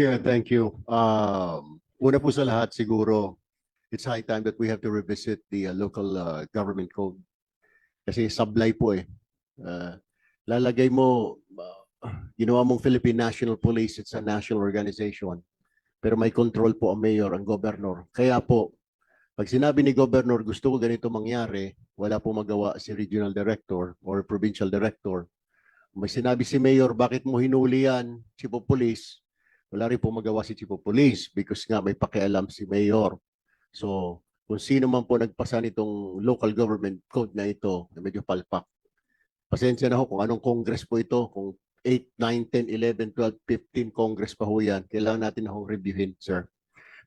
Yeah, thank you. Um, una po sa lahat siguro, it's high time that we have to revisit the uh, local uh, government code. Kasi sablay po eh. Uh, lalagay mo, uh, ginawa mong Philippine National Police, it's a national organization. Pero may control po ang mayor, ang governor. Kaya po, pag sinabi ni governor, gusto ko ganito mangyari, wala po magawa si regional director or provincial director. May sinabi si mayor, bakit mo hinuli yan, chief of police? Wala rin po magawa si Chief of Police because nga may pakialam si Mayor. So, kung sino man po nagpasa nitong local government code na ito, na medyo palpak. Pasensya na ho kung anong Congress po ito, kung 8, 9, 10, 11, 12, 15 Congress pa ho yan. Kailangan natin na ho reviewin, sir.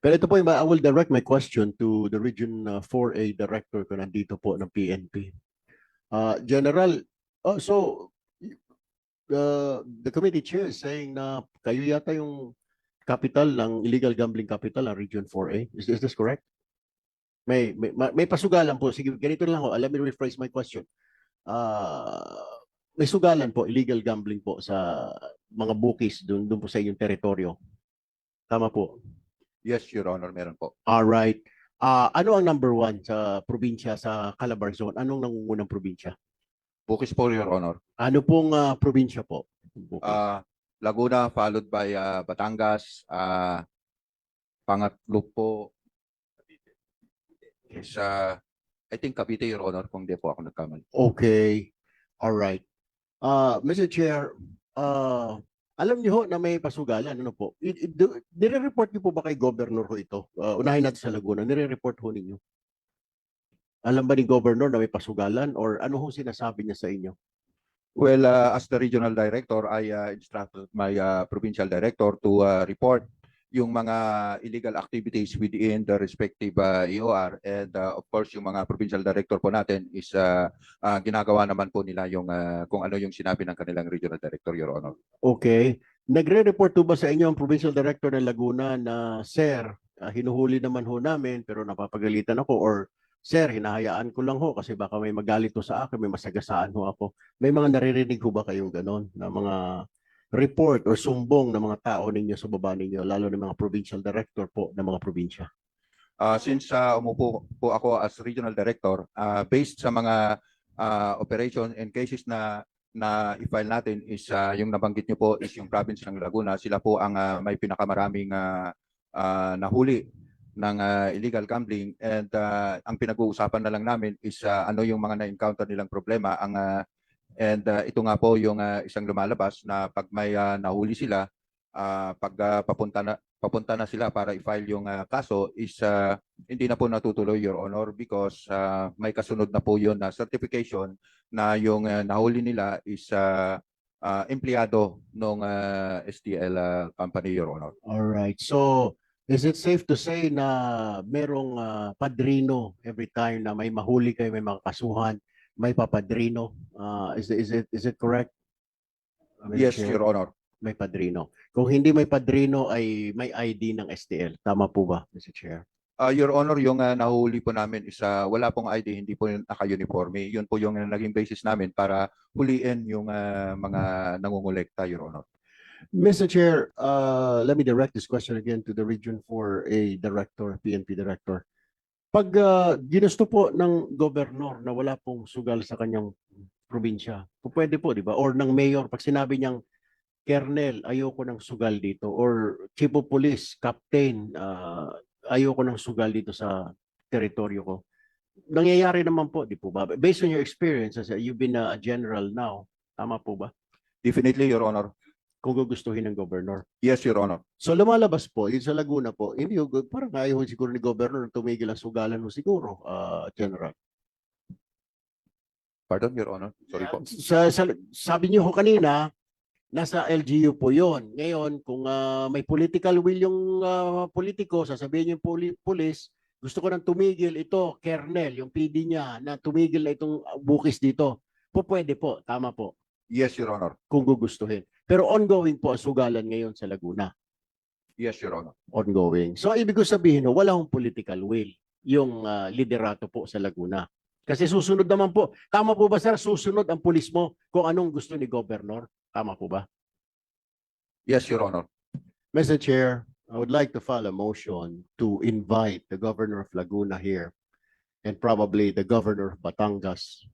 Pero ito po, I will direct my question to the Region uh, 4A Director ko nandito po ng PNP. Uh, General, oh, so uh, the committee chair is saying na kayo yata yung capital ng illegal gambling capital ng Region 4A. Is, is this correct? May, may, ma- may pasugalan po. Sige, ganito lang ho. Let me rephrase my question. Ah, may sugalan po, illegal gambling po sa mga bookies doon doon po sa inyong teritoryo. Tama po. Yes, Your Honor, meron po. All right. Ah, ano ang number one sa probinsya sa Calabar Zone? Anong nangungunang probinsya? Bukis po, Your Honor. Ano pong ah, probinsya po? Bukis. Ah, Laguna followed by ah, Batangas. ah, pangatlo po is ah, I think Cavite, Your Honor, kung di po ako nagkamali. Okay. All right. Uh, Mr. Chair, uh, alam niyo ho na may pasugalan, ano po? I- i- do- Nire-report niyo po ba kay Governor ho ito? Uh, unahin natin sa Laguna, nire-report ho ninyo. Alam ba ni Governor na may pasugalan or ano ho sinasabi niya sa inyo? Well, ah, as the regional director, I ah, instructed my ah, provincial director to ah, report yung mga illegal activities within the respective ah, EOR and ah, of course yung mga provincial director po natin is ah, ah, ginagawa naman po nila yung ah, kung ano yung sinabi ng kanilang regional director, Your Honor. Okay. Nagre-report ba sa inyo ang Provincial Director ng Laguna na, Sir, ah, hinuhuli naman ho namin pero napapagalitan ako or Sir, hinahayaan ko lang ho kasi baka may magalit ho sa akin, may masagasaan ho ako. May mga naririnig ho ba kayong ganon na mga report or sumbong ng mga tao ninyo sa baba ninyo, lalo ng mga provincial director po ng mga probinsya? Ah, since ah, umupo po ako as regional director, ah, based sa mga ah, operation and cases na na i-file natin is ah, yung nabanggit niyo po is yung province ng Laguna. Sila po ang ah, may pinakamaraming ah, ah, nahuli ng ah, illegal gambling and ah, ang pinag-uusapan na lang namin is ah, ano yung mga na-encounter nilang problema ang ah, and ah, ito nga po yung ah, isang lumalabas na pag may ah, nahuli sila ah, pag ah, papunta na papunta na sila para i-file yung ah, kaso is ah, hindi na po natutuloy your honor because ah, may kasunod na po yun na certification na yung ah, nahuli nila is ah, ah, empleyado ng STL ah, company your honor. All right. So, is it safe to say na merong ah, padrino every time na may mahuli kayo, may makakasuhan, may papadrino? Ah, is, is it is it correct? Uh, Mr. Yes Chair? your honor. May padrino. Kung hindi may padrino ay may ID ng STL. Tama po ba, Mr. Chair? Ah, your honor yung ah, nahuli po namin is ah, wala pong ID hindi po yung naka-uniforme. Yun po yung naging basis namin para huliin yung ah, mga nangungulekta your honor. Mr. Chair, uh, let me direct this question again to the Region 4A Director, PNP Director. Pag uh, ginusto po ng gobernur na wala pong sugal sa kanyang probinsya, pwede po, di ba? Or ng mayor, pag sinabi niyang, Kernel, ayoko ng sugal dito. Or Chief of Police, Captain, uh, ayoko ng sugal dito sa teritoryo ko. Nangyayari naman po, di po ba? Based on your experience, as a- you've been a general now, tama po ba? Definitely your honor. Kung gugustuhin ng gobernur. Yes your honor. So lumalabas po, yun sa Laguna po, hindi yung, parang ayaw siguro ni Governor na tumigil ang sugalan mo siguro, ah, General. Pardon your honor. Sorry po. Sa, sa, sabi niyo ho kanina, nasa LGU po yon. Ngayon, kung ah, may political will yung ah, politiko, sasabihin yung poli- police, gusto ko nang tumigil ito, Kernel, yung PD niya, na tumigil na itong bukis dito. Po pwede po, tama po, Yes your honor. kung gugustuhin. Pero ongoing po ang sugalan ngayon sa Laguna. Yes your honor. ongoing. So ibig ko sabihin, no, wala hong political will yung ah, liderato po sa Laguna. Kasi susunod naman po. Tama po ba sir, susunod ang pulis mo kung anong gusto ni governor? Tama po ba? Yes your honor. Mr. Chair, I would like to file a motion to invite the governor of Laguna here and probably the governor of Batangas,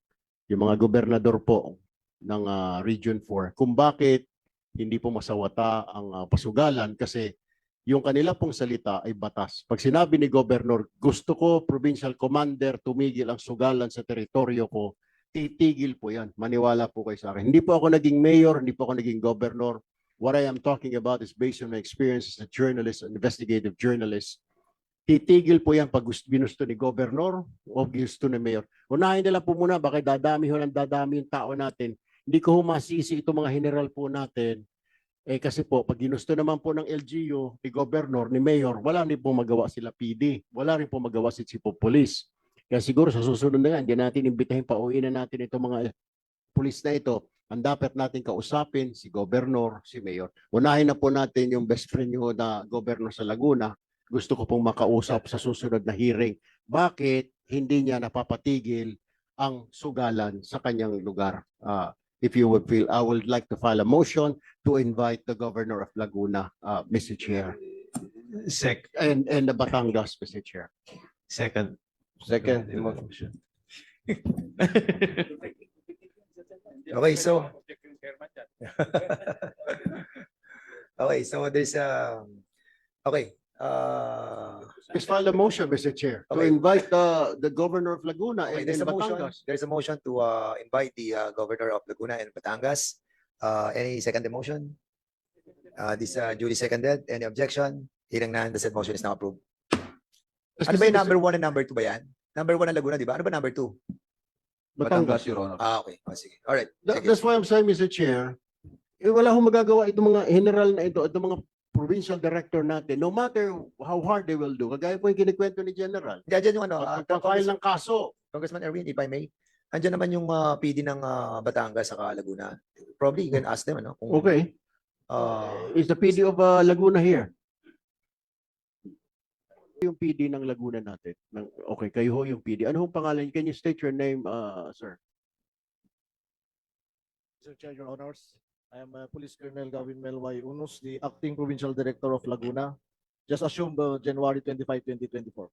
yung mga gobernador po ng ah, Region 4, kung bakit hindi po masawata ang ah, pasugalan kasi yung kanila pong salita ay batas. Pag sinabi ni governor, gusto ko provincial commander tumigil ang sugalan sa teritoryo ko, titigil po yan. Maniwala po kayo sa akin. Hindi po ako naging mayor, hindi po ako naging governor. What I am talking about is based on my experience as a journalist, an investigative journalist. Titigil po yan pag gusto, ginusto ni governor o gusto ni mayor. Unahin nila po muna, baka dadami ho ng dadami yung tao natin. Hindi ko humasisi itong mga general po natin. Eh kasi po, pag ginusto naman po ng LGU, ni governor, ni mayor, wala rin po magawa sila PD. Wala rin po magawa si Chief of Police. Kaya siguro sa susunod na yan, hindi natin imbitahin pa, uwi na natin itong mga pulis na ito. Ang dapat natin kausapin, si governor, si mayor. Unahin na po natin yung best friend nyo na governor sa Laguna. Gusto ko pong makausap sa susunod na hearing. Bakit hindi niya napapatigil ang sugalan sa kanyang lugar? Ah, if you would feel, I would like to file a motion to invite the governor of Laguna, uh, Mr. Chair, Sec, and, and the Batangas, Mr. Chair. second. Second. motion. Okay, so. Okay, so there's a, okay, uh, Please file a motion, Mr. Chair, to Okay. invite the, the governor of Laguna okay, and there's and a motion, Batangas. there's a motion to uh invite the uh governor of Laguna and Batangas. Uh, any second motion? Uh, this uh duly seconded, any objection? Hearing none, the said motion is now approved. Ano ba yung number one and number two ba yan? Number one ang Laguna, di ba? Ano ba number two? Batangas, Batangas. Your Honor. Ah, okay, oh, sige, alright. That- sige. That's why I'm saying, Mr. Chair, eh, wala akong magagawa itong mga general na ito, itong mga provincial director natin, no matter how hard they will do, kagaya po yung kinikwento ni General, Diyan dyan yung ano, ah, pagpapile ng kaso, Congressman Erwin, if I may, andyan naman yung uh, PD ng uh, Batangas saka Laguna. Probably you can ask them, ano? Kung, okay, uh, is the PD of uh, Laguna here? Yung PD ng Laguna natin. Ng, okay, kayo ho yung PD. Ano hong pangalan? Can you state your name, uh, sir? Mr. Chair, Your Honors, I am uh, Police Colonel Gavin Melway Unos, the Acting Provincial Director of Laguna. Just assumed uh, January 25, 2024.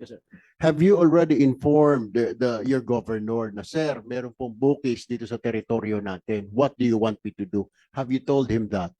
Yes, sir. Have you already informed the, the your governor na sir, meron pong bukis dito sa teritoryo natin. What do you want me to do? Have you told him that?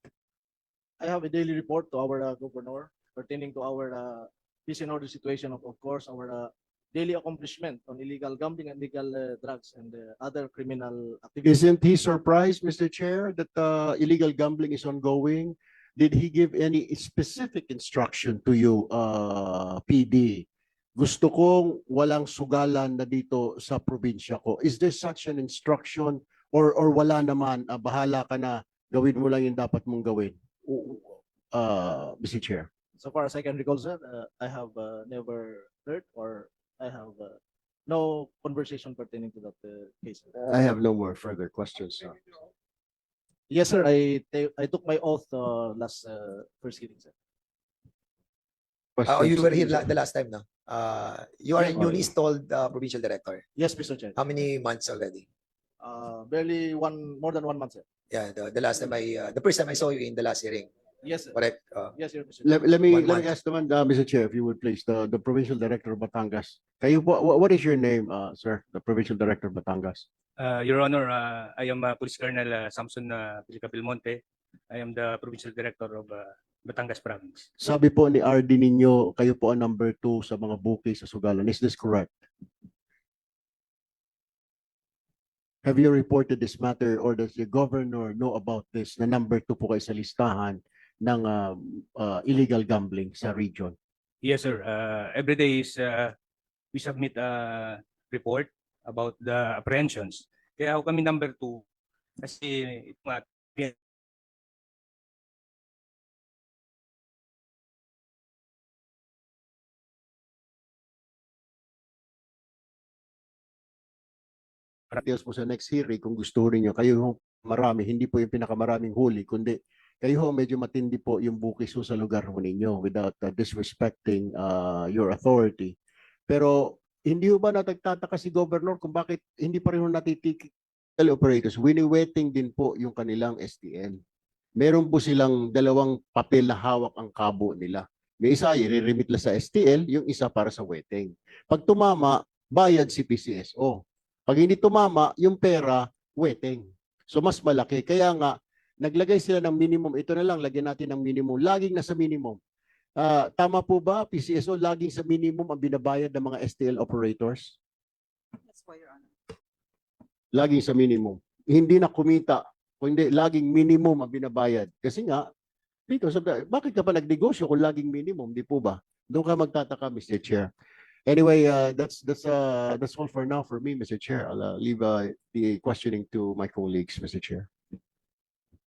I have a daily report to our uh, governor pertaining to our uh, peace and order situation of, of course, our uh, daily accomplishment on illegal gambling and illegal uh, drugs and uh, other criminal activities. Isn't he surprised, Mr. Chair, that uh, illegal gambling is ongoing? Did he give any specific instruction to you, uh, PD? Gusto kong walang sugalan na dito sa probinsya ko. Is there such an instruction or or wala naman, ah, bahala ka na, gawin mo lang yung dapat mong gawin? Uh, Mr. Chair. So far as I can recall, sir, uh, I have uh, never heard or I have uh, no conversation pertaining to that uh, case. I have no more further questions. sir. Yes, sir. I ta- I took my oath uh, last uh, first hearing, sir. uh, you were here la- the last time, now. Uh, you are a Yeah. newly installed uh, provincial director. Yes, Mr. Chair. How many months already? Uh, barely one, more than one month, sir. Yeah, the, the last time I, uh, the first time I saw you in the last hearing, Yes, sir. correct? Uh, Yes, sir. Mr. Let, let me, One let me month. ask naman, uh, Mr. Chair, if you would please, the, the provincial director of Batangas. Kayo po, wha- what is your name, uh, sir? The provincial director of Batangas? Uh, Your Honor, uh, I am uh, Police Colonel uh, Samson uh, Pilica Belmonte. I am the Provincial Director of uh, Batangas Province. Sabi po ni RD ninyo, kayo po ang number two sa mga bukis sa Sugalan. Is this correct? Have you reported this matter or does the governor know about this na number two po kayo sa listahan ng um, uh, illegal gambling sa region? Yes, sir. Uh, every day is uh, we submit a report about the apprehensions. Kaya ako kami number two kasi ito nga, details po sa next hearing kung gusto niyo kayo ho marami hindi po yung pinakamaraming huli kundi kayo ho medyo matindi po yung bukis ho sa lugar ho ninyo without uh, disrespecting uh, your authority pero hindi ho ba natagtataka si governor kung bakit hindi pa rin ho natitikil operators wini-wetting din po yung kanilang STN meron po silang dalawang papel na hawak ang kabo nila. May isa, i-remit lang sa STL, yung isa para sa wetting. Pag tumama, bayad si PCSO. Pag hindi tumama, yung pera, wetting. So mas malaki. Kaya nga, naglagay sila ng minimum. Ito na lang, lagyan natin ng minimum. Laging nasa minimum. Ah, tama po ba, PCSO, laging sa minimum ang binabayad ng mga STL operators? Yes po, Your Honor. Laging sa minimum. Hindi na kumita, kundi laging minimum ang binabayad. Kasi nga, dito, sabi, bakit ka pa nagnegosyo kung laging minimum, di po ba? Doon ka magtataka, Mr. Chair. Anyway, uh, that's that's uh, that's all for now for me, Mr. Chair. I'll uh, leave uh, the questioning to my colleagues, Mr. Chair.